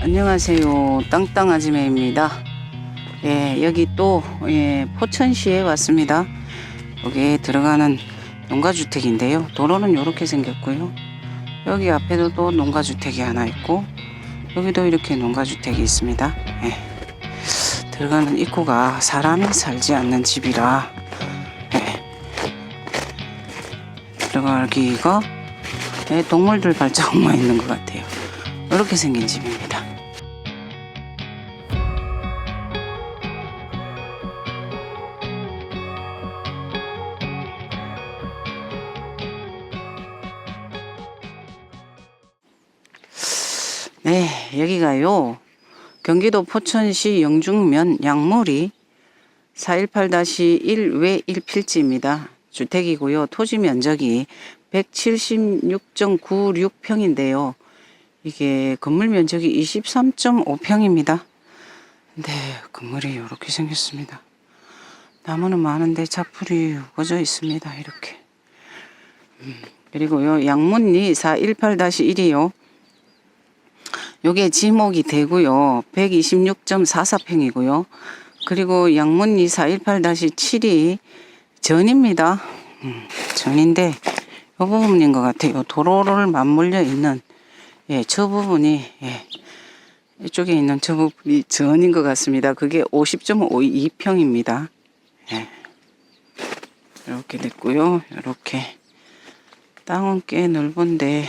안녕하세요. 땅땅아지매입니다. 예, 여기 또 예, 포천시에 왔습니다. 여기에 들어가는 농가주택인데요. 도로는 이렇게 생겼고요. 여기 앞에도 또 농가주택이 하나 있고 여기도 이렇게 농가주택이 있습니다. 예. 들어가는 입구가 사람이 살지 않는 집이라 예. 들어가기가 예, 동물들 발자국만 있는 것 같아요. 이렇게 생긴 집입니다. 네, 여기가요. 경기도 포천시 영중면 양물이 418-1외 1필지입니다. 주택이고요. 토지 면적이 176.96평인데요. 이게 건물 면적이 23.5평입니다. 네, 건물이 이렇게 생겼습니다. 나무는 많은데 자풀이 우거져 있습니다. 이렇게. 음, 그리고요, 양문리 418-1이요. 요게 지목이 되고요. 126.44평이고요. 그리고 양문리 418-7이 전입니다. 음, 전인데 요 부분인 것 같아요. 도로를 맞물려 있는 예, 저 부분이 예, 이쪽에 있는 저 부분이 전인 것 같습니다. 그게 50.52평입니다. 예. 이렇게 됐고요. 이렇게 땅은 꽤 넓은데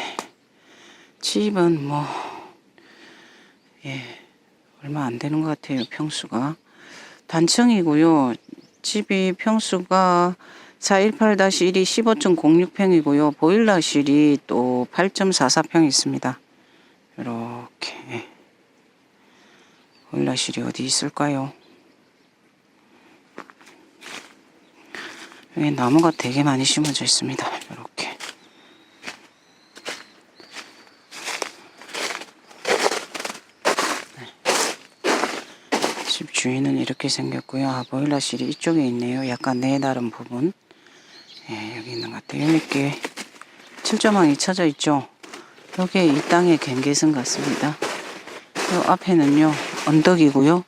집은 뭐 예, 얼마 안 되는 것 같아요. 평수가 단층이고요. 집이 평수가 418-1이 15.06평이고요. 보일러실이 또 8.44평 있습니다. 이렇게 예. 보일러실이 어디 있을까요? 여기 나무가 되게 많이 심어져 있습니다. 이렇게 집 주인은 이렇게 생겼고요. 아, 보일러실이 이쪽에 있네요. 약간 내다른 부분. 예, 여기 있는 것 같아요. 이렇게 철조망이 쳐져 있죠. 여기에 이 땅의 갱계선 같습니다. 요 앞에는요, 언덕이고요.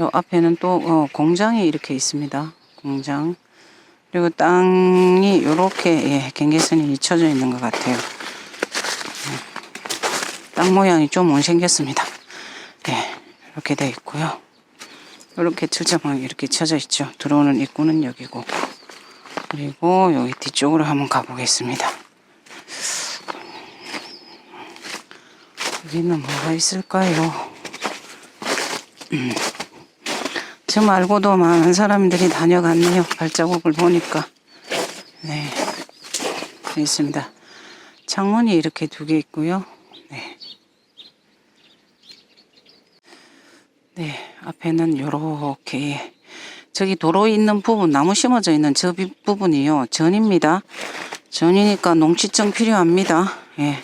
요 앞에는 또 어, 공장이 이렇게 있습니다. 공장. 그리고 땅이 이렇게 예, 갱계선이 쳐져 있는 것 같아요. 예, 땅 모양이 좀 못생겼습니다. 예, 이렇게 돼 있고요. 이렇게 철조망이 이렇게 쳐져 있죠. 들어오는 입구는 여기고. 그리고 여기 뒤쪽으로 한번 가보겠습니다. 여기는 뭐가 있을까요? 음. 저 말고도 많은 사람들이 다녀갔네요. 발자국을 보니까. 네. 있습니다. 창문이 이렇게 두 개 있고요. 네. 네, 앞에는 요렇게 저기 도로 있는 부분 나무 심어져 있는 저 비- 부분이요 전입니다. 전이니까 농지증 필요합니다. 예.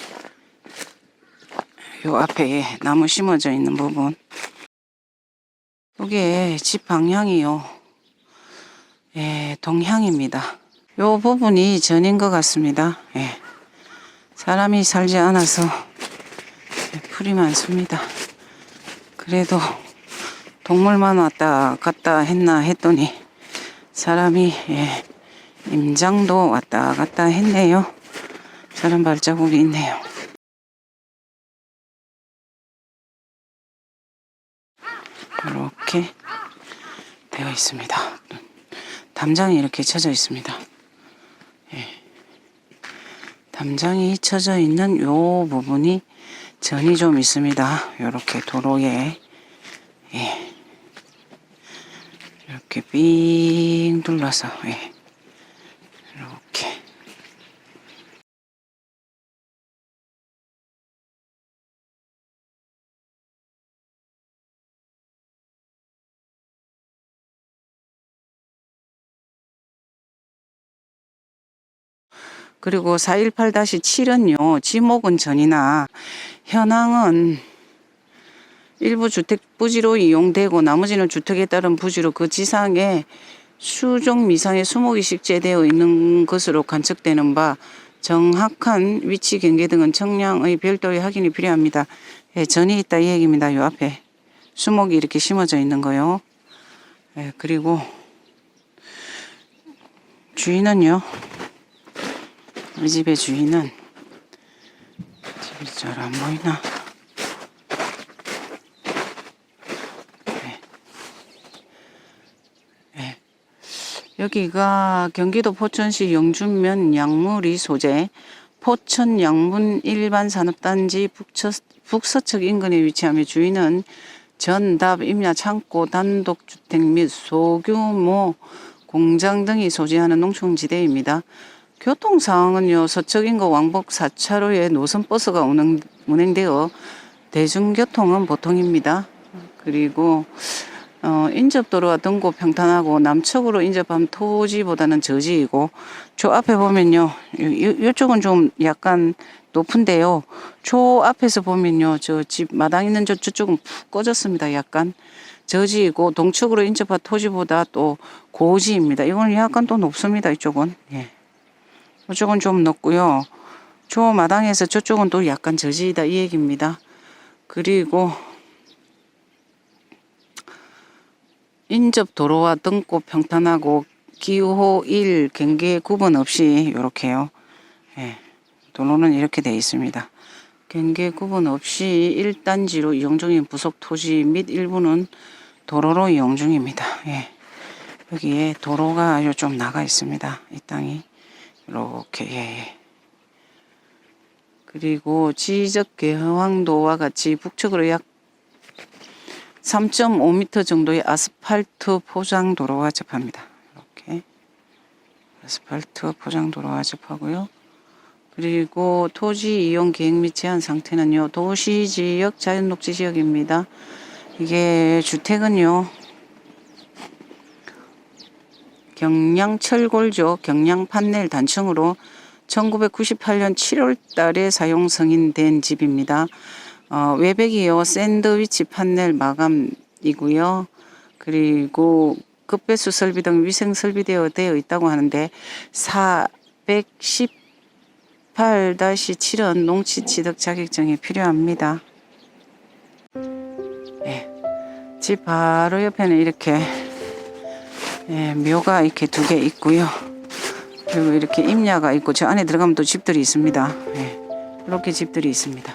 요 앞에 예, 나무 심어져 있는 부분. 요게 집 방향이요. 예, 동향입니다. 요 부분이 전인 것 같습니다. 예. 사람이 살지 않아서 예, 풀이 많습니다. 그래도 동물만 왔다 갔다 했나 했더니 사람이 예, 임장도 왔다 갔다 했네요. 사람 발자국이 있네요. 이렇게 되어 있습니다. 담장이 이렇게 쳐져 있습니다. 예. 담장이 쳐져 있는 요 부분이 전이 좀 있습니다. 이렇게 도로에 예. 이렇게 빙 둘러서 예. 이렇게 그리고 418-7은요 지목은 전이나 현황은 일부 주택 부지로 이용되고 나머지는 주택에 따른 부지로 그 지상에 수종 미상의 수목이 식재되어 있는 것으로 관측되는 바 정확한 위치 경계 등은 청량의 별도의 확인이 필요합니다. 예, 전이 있다 이 얘기입니다. 요 앞에 수목이 이렇게 심어져 있는 거요. 예, 그리고 주인은요. 우리 집의 주인은 집이 잘 안 보이나? 여기가 경기도 포천시 영준면 양물이 소재 포천 양문 일반 산업단지 북처, 북서측 인근에 위치하며 주인은 전답 임야 창고 단독주택 및 소규모 공장 등이 소재하는 농촌지대입니다. 교통 상황은요 서쪽 인근 왕복 4차로에 노선 버스가 운행, 운행되어 대중교통은 보통입니다. 그리고 어, 인접도로와 등고 평탄하고 남측으로 인접한 토지보다는 저지이고 저 앞에 보면요 요, 요쪽은 좀 약간 높은데요. 저 앞에서 보면요 저 집 마당 있는 저 저쪽은 푹 꺼졌습니다 약간. 저지이고 동측으로 인접한 토지보다 또 고지입니다. 이거는 약간 또 높습니다 이쪽은. 예. 이쪽은 좀 높고요. 저 마당에서 저쪽은 또 약간 저지이다 이 얘기입니다. 그리고 인접 도로와 등고 평탄하고 기호 1 경계 구분 없이 이렇게요. 예, 도로는 이렇게 되어 있습니다. 경계 구분 없이 1단지로 이용 중인 부속 토지 및 일부는 도로로 이용 중입니다. 예. 여기에 도로가 좀 나가 있습니다. 이 땅이 이렇게 예, 예. 그리고 지적 개항도와 같이 북측으로 약 3.5m 정도의 아스팔트 포장 도로와 접합니다. 이렇게 아스팔트 포장 도로와 접하고요. 그리고 토지 이용 계획 및 제한 상태는요. 도시 지역 자연 녹지 지역입니다. 이게 주택은요. 경량 철골조 경량 판넬 단층으로 1998년 7월 달에 사용 승인된 집입니다. 어, 외벽이요. 샌드위치 판넬 마감이고요. 그리고 급배수 설비 등 위생 설비되어 되어 있다고 하는데 418-7은 농지 취득 자격증이 필요합니다. 예. 집 바로 옆에는 이렇게 예, 묘가 이렇게 두 개 있고요. 그리고 이렇게 임야가 있고 저 안에 들어가면 또 집들이 있습니다. 예. 이렇게 집들이 있습니다.